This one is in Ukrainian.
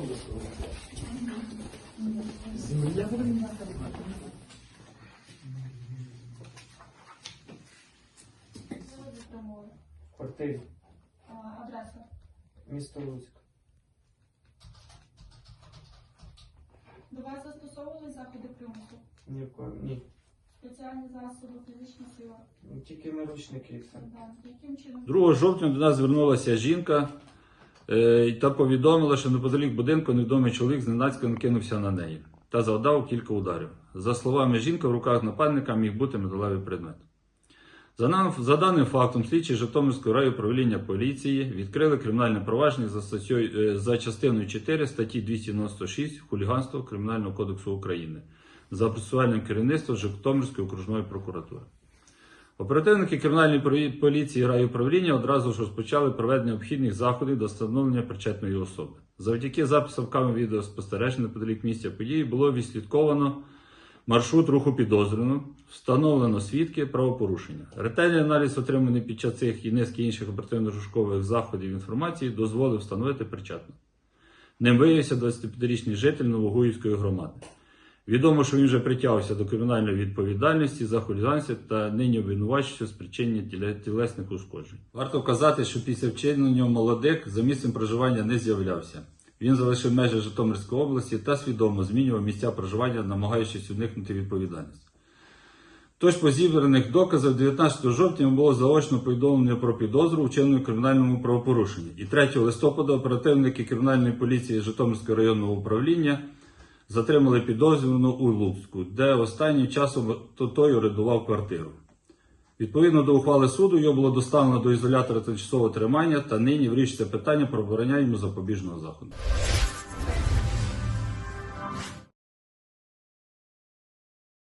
В квартирі, Адреса. місто Луцьк. До вас застосовували заходи примусу? Ні в кого, ні. Спеціальні засоби, фізична сила. Тільки наручники і все. Да. Яким чином? 2 жовтня до нас звернулася жінка та повідомила, що неподалік будинку невідомий чоловік зненацька накинувся на неї та завдав кілька ударів. За словами жінки, в руках нападника міг бути металевий предмет. За, даним фактом, слідчі Житомирського райуправління поліції відкрили кримінальне провадження за, е, частиною 4 статті 296 хуліганство Кримінального кодексу України за процесуальним керівництвом Житомирської окружної прокуратури. Оперативники кримінальної полі- поліції райуправління одразу ж розпочали проведення обхідних заходів до встановлення причетної особи. Завдяки записам камер відеоспостережень неподалік місця події було відслідковано маршрут руху підозрюваного, встановлено свідки правопорушення. Ретельний аналіз, отриманий під час цих і низки інших оперативно-розшукових заходів інформації, дозволив встановити причетну. Ним виявився 25-річний житель Новогуївської громади. Відомо, що він вже притягався до кримінальної відповідальності за хуліганство та нині обвинувачується в спричиненні тіле- тілесних ушкоджень. Варто вказати, що після вчинення молодик за місцем проживання не з'являвся. Він залишив межі Житомирської області та свідомо змінював місця проживання, намагаючись уникнути відповідальності. Тож по зібраних доказах 19 жовтня було заочно повідомлення про підозру у вчиненому кримінальному правопорушенні. І 3 листопада оперативники кримінальної поліції Житомирського районного управління затримали підозрювану у Луцьку, де останнім часом то- той орендував квартиру. Відповідно до ухвали суду, його було доставлено до ізолятора тимчасового тримання та нині вирішується питання про обороня йому запобіжного заходу.